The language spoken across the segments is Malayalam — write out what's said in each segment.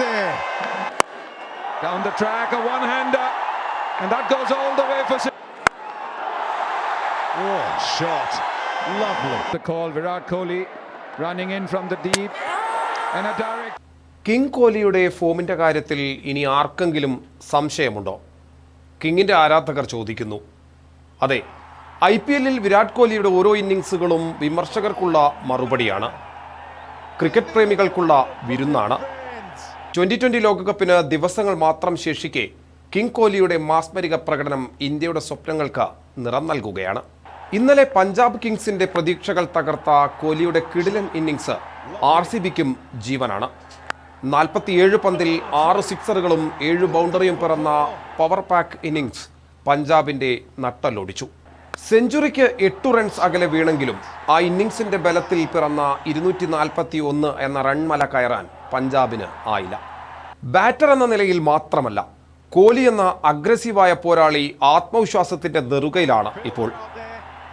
there. Down the track, a one-hander, and that goes all the way for. Oh, shot! Lovely. The call, Virat Kohli running in from the deep, and a direct. King കോഹ്ലിയുടെ ഫോമിന്റെ കാര്യത്തിൽ ഇനി ആർക്കെങ്കിലും സംശയമുണ്ടോ കിങ്ങിന്റെ ആരാധകർ ചോദിക്കുന്നു അതെ ഐ പി എല്ലിൽ വിരാട് കോഹ്ലിയുടെ ഓരോ ഇന്നിങ്സുകളും വിമർശകർക്കുള്ള മറുപടിയാണ് ക്രിക്കറ്റ് പ്രേമികൾക്കുള്ള വിരുന്നാണ് ട്വന്റി ട്വന്റി ലോകകപ്പിന് ദിവസങ്ങൾ മാത്രം ശേഷിക്കെ കിങ് കോഹ്ലിയുടെ മാസ്മരിക പ്രകടനം ഇന്ത്യയുടെ സ്വപ്നങ്ങൾക്ക് നിറം നൽകുകയാണ്. ഇന്നലെ പഞ്ചാബ് കിങ്സിന്റെ പ്രതീക്ഷകൾ തകർത്ത കോഹ്ലിയുടെ കിടിലൻ ഇന്നിങ്സ് ആർ സി ബിക്കും ജീവനാണ്. നാൽപ്പത്തിയേഴ് പന്തിൽ ആറ് സിക്സറുകളും ഏഴ് ബൗണ്ടറിയും പിറന്ന പവർ പാക്ക് ഇന്നിങ്സ് പഞ്ചാബിന്റെ നട്ടലൊടിച്ചു സെഞ്ചുറിക്ക് എട്ട് റൺസ് അകലെ വീണെങ്കിലും ആ ഇന്നിങ്സിന്റെ ബലത്തിൽ പിറന്ന ഇരുന്നൂറ്റി നാൽപ്പത്തി ഒന്ന് എന്ന റൺമല കയറാൻ പഞ്ചാബിന് ആയില്ല. ബാറ്റർ എന്ന നിലയിൽ മാത്രമല്ല കോഹ്ലി എന്ന അഗ്രസീവായ പോരാളി ആത്മവിശ്വാസത്തിന്റെ നെറുകയിലാണ് ഇപ്പോൾ.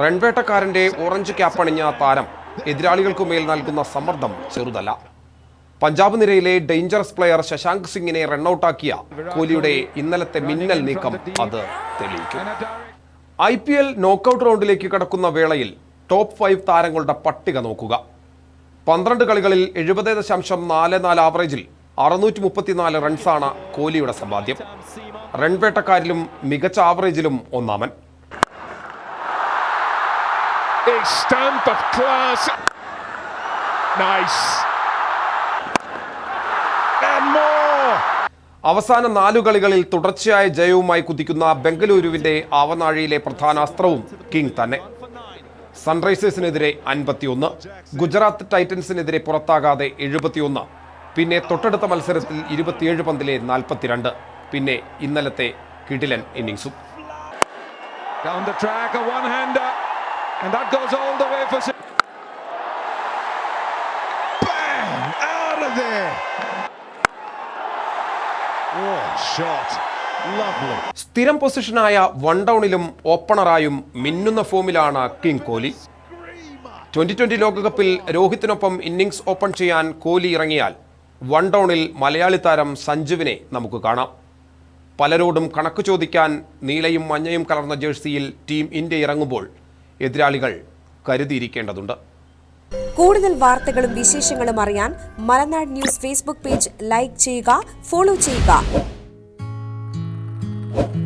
റൺവേട്ടക്കാരന്റെ ഓറഞ്ച് ക്യാപ്പണിഞ്ഞ താരം എതിരാളികൾക്കു മേൽ നൽകുന്ന സമ്മർദ്ദം ചെറുതല്ല. പഞ്ചാബ് നിരയിലെ ഡേഞ്ചറസ് പ്ലെയർ ശശാങ്ക് സിംഗിനെ റണ്ണൌട്ടാക്കിയ കോഹ്ലിയുടെ ഇന്നലത്തെ മിന്നൽ നീക്കം അത് തെളിയിക്കും. ഐ പി എൽ നോക്കൌട്ട് റൗണ്ടിലേക്ക് കടക്കുന്ന വേളയിൽ ടോപ്പ് ഫൈവ് താരങ്ങളുടെ പട്ടിക നോക്കുക. പന്ത്രണ്ട് കളികളിൽ എഴുപത് ദശാംശം നാല് നാല് ആവറേജിൽ അറുന്നൂറ്റി മുപ്പത്തിനാല് റൺസാണ് കോഹ്ലിയുടെ സമ്പാദ്യം. റൺവേട്ടക്കാരിലും മികച്ച ആവറേജിലും ഒന്നാമൻ. അവസാന നാലു കളികളിൽ തുടർച്ചയായ ജയവുമായി കുതിക്കുന്ന ബംഗളൂരുവിന്റെ ആവനാഴിയിലെ പ്രധാന അസ്ത്രവും കിങ് തന്നെ. സൺറൈസേഴ്സിനെതിരെ അൻപത്തിയൊന്ന് ഗുജറാത്ത് ടൈറ്റൻസിനെതിരെ പുറത്താകാതെ എഴുപത്തിയൊന്ന് പിന്നെ തൊട്ടടുത്ത മത്സരത്തിൽ ഇരുപത്തിയേഴ് പന്തിലെ നാൽപ്പത്തിരണ്ട് പിന്നെ ഇന്നലത്തെ കിടിലൻ ഇന്നിങ്സും! Out of there. Oh, shot! സ്ഥിരം പൊസിഷനായ വൺ ഡൗണിലും ഓപ്പണറായും മിന്നുന്ന ഫോമിലാണ് കിങ് കോഹ്ലി ട്വന്റി ട്വന്റി ലോകകപ്പിൽ രോഹിത്തിനൊപ്പം ഇന്നിംഗ്സ് ഓപ്പൺ ചെയ്യാൻ കോഹ്ലി ഇറങ്ങിയാൽ വൺ ഡൗണിൽ മലയാളി താരം സഞ്ജുവിനെ നമുക്ക് കാണാം. പലരോടും കണക്ക് ചോദിക്കാൻ നീലയും മഞ്ഞയും കലർന്ന ജേഴ്സിയിൽ ടീം ഇന്ത്യ ഇറങ്ങുമ്പോൾ എതിരാളികൾ കരുതിയിരിക്കേണ്ടതുണ്ട്. കൂടുതൽ വാർത്തകളും വിശേഷങ്ങളും അറിയാൻ Malanad news Facebook page like ചെയ്യുക ഫോളോ ചെയ്യുക.